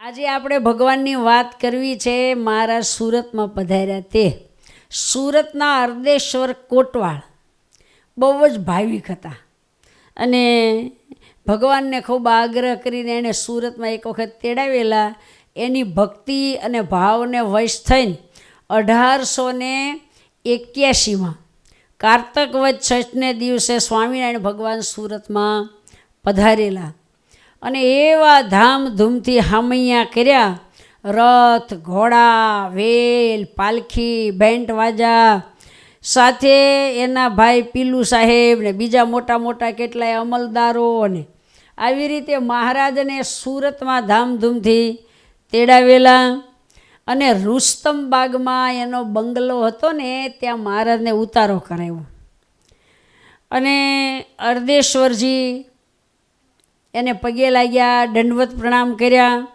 આજે આપણે ભગવાનની વાત કરવી છે મારા સુરતમાં પધાર્યા તે. સુરતના અર્દેશ્વર કોટવાળ. બહુ જ ભાવિક હતા. અને ભગવાનને ખૂબ આગ્રહ કરીને એણે સુરતમાં એક વખત તેડાવેલા. એની ભક્તિ અને ભાવને વશ થઈને અઢારસો ને એક્યાસીમાં કારતક વધ છઠને દિવસે સ્વામિનારાયણ ભગવાન સુરતમાં પધારેલા. અને એવા ધામધૂમથી હામૈયા કર્યા. રથ, ઘોડા, વેલ, પાલખી, બેન્ટ, વાજા. સાથે એના ભાઈ પીલુ સાહેબ ને બીજા મોટા મોટા કેટલાય અમલદારો અને આવી રીતે મહારાજને સુરતમાં ધામધૂમથી તેડાવેલા. અને રુસ્તમ બાગમાં એનો બંગલો હતો ને, ત્યાં મહારાજને ઉતારો કરાવ્યો. અને અર્ધેશ્વરજી એને પગે લાગ્યા, દંડવત પ્રણામ કર્યા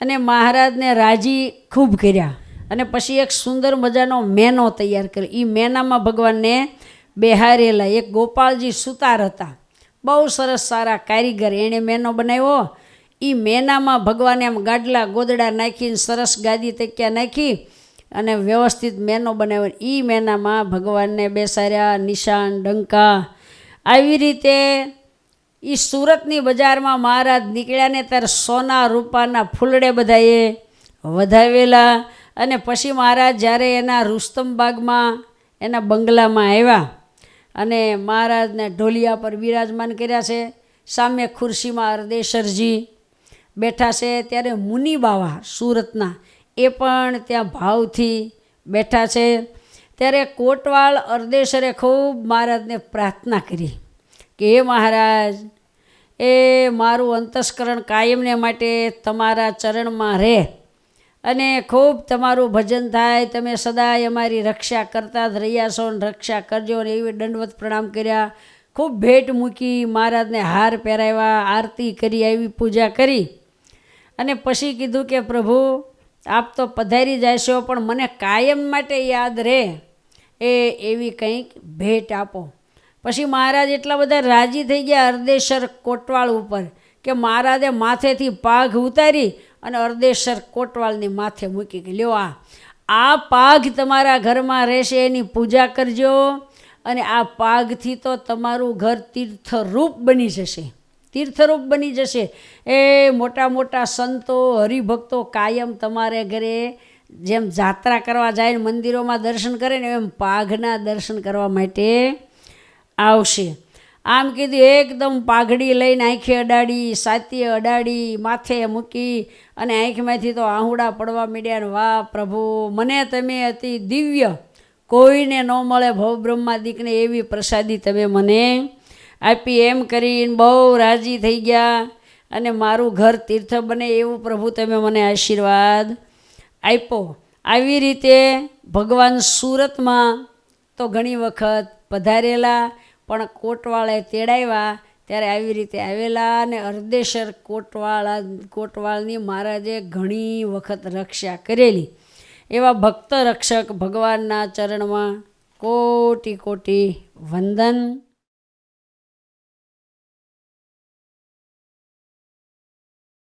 અને મહારાજને રાજી ખૂબ કર્યા. અને પછી એક સુંદર મજાનો મેનો તૈયાર કર્યો. એ મેનામાં ભગવાનને બેહારેલા એક ગોપાલજી સુતાર હતા. બહુ સરસ સારા કારીગર એણે મેનો બનાવ્યો. એ મેનામાં ભગવાને આમ ગાડલા ગોદડા નાખીને સરસ ગાદી તક્યા નાખી અને વ્યવસ્થિત મેનો બનાવ્યો. એ મેનામાં ભગવાનને બેસાડ્યા, નિશાન, ડંકા. આવી રીતે એ સુરતની બજારમાં મહારાજ નીકળ્યા ને ત્યારે સોના, રૂપાના ફૂલડે બધાએ વધાવેલા અને પછી મહારાજ જ્યારે એના રુસ્તમ બાગમાં, એના બંગલામાં આવ્યા અને મહારાજને ઢોલિયા પર બિરાજમાન કર્યા છે, સામે ખુરશીમાં અર્દેશરજી બેઠા છે, ત્યારે મુનિ બાવા સુરતના એ પણ ત્યાં ભાવથી બેઠા છે. ત્યારે કોટવાળ અર્દેશરે ખૂબ મહારાજને પ્રાર્થના કરી કે હે મહારાજ એ મારું અંતસ્કરણ કાયમને માટે તમારા ચરણમાં રહે અને ખૂબ તમારું ભજન થાય. તમે સદાય અમારી રક્ષા કરતા જ રહ્યા છો ને રક્ષા કરજો ને એવી દંડવત પ્રણામ કર્યા. ખૂબ ભેટ મૂકી મહારાજને હાર પહેરાવ્યા, આરતી કરી, આવી પૂજા કરી. અને પછી કીધું કે, પ્રભુ, આપ તો પધારી જશો, પણ મને કાયમ માટે યાદ રહે. એ એવી કંઈક ભેટ આપો. પછી મહારાજ એટલા બધા રાજી થઈ ગયા અર્ધેશ્વર કોટવાળ ઉપર કે મહારાજે માથેથી પાઘ ઉતારી અને અર્ધેશ્વર કોટવાળની માથે મૂકી કે, લ્યો આ આ પાઘ તમારા ઘરમાં રહેશે, એની પૂજા કરજો અને આ પાઘથી તો તમારું ઘર તીર્થરૂપ બની જશે. તીર્થરૂપ બની જશે. એ મોટા મોટા સંતો, હરિભક્તો કાયમ તમારે ઘરે જેમ જાત્રા કરવા જાય મંદિરોમાં દર્શન કરે ને એમ પાઘના દર્શન કરવા માટે આવશે. આમ કીધું, એકદમ પાઘડી લઈને આંખે અડાડી, સાતીએ અડાડી, માથે મૂકી અને આંખમાંથી તો આહુડા પડવા મીડ્યા ને, વાહ પ્રભુ, મને તમે અતિ દિવ્ય, કોઈને ન મળે ભવબ્રહ્માદિકને એવી પ્રસાદી તમે મને આપી. એમ કરીને બહુ રાજી થઈ ગયા અને મારું ઘર તીર્થ બને એવું પ્રભુ તમે મને આશીર્વાદ આપ્યો. આવી રીતે ભગવાન સુરતમાં તો ઘણી વખત પધારેલા પણ કોટવાળે તેડાવ્યા ત્યારે આવી રીતે આવેલા અને અર્ધેશ્વર કોટવાળા, કોટવાળની મહારાજે ઘણી વખત રક્ષા કરેલી. એવા ભક્ત રક્ષક ભગવાનના ચરણમાં કોટી કોટી વંદન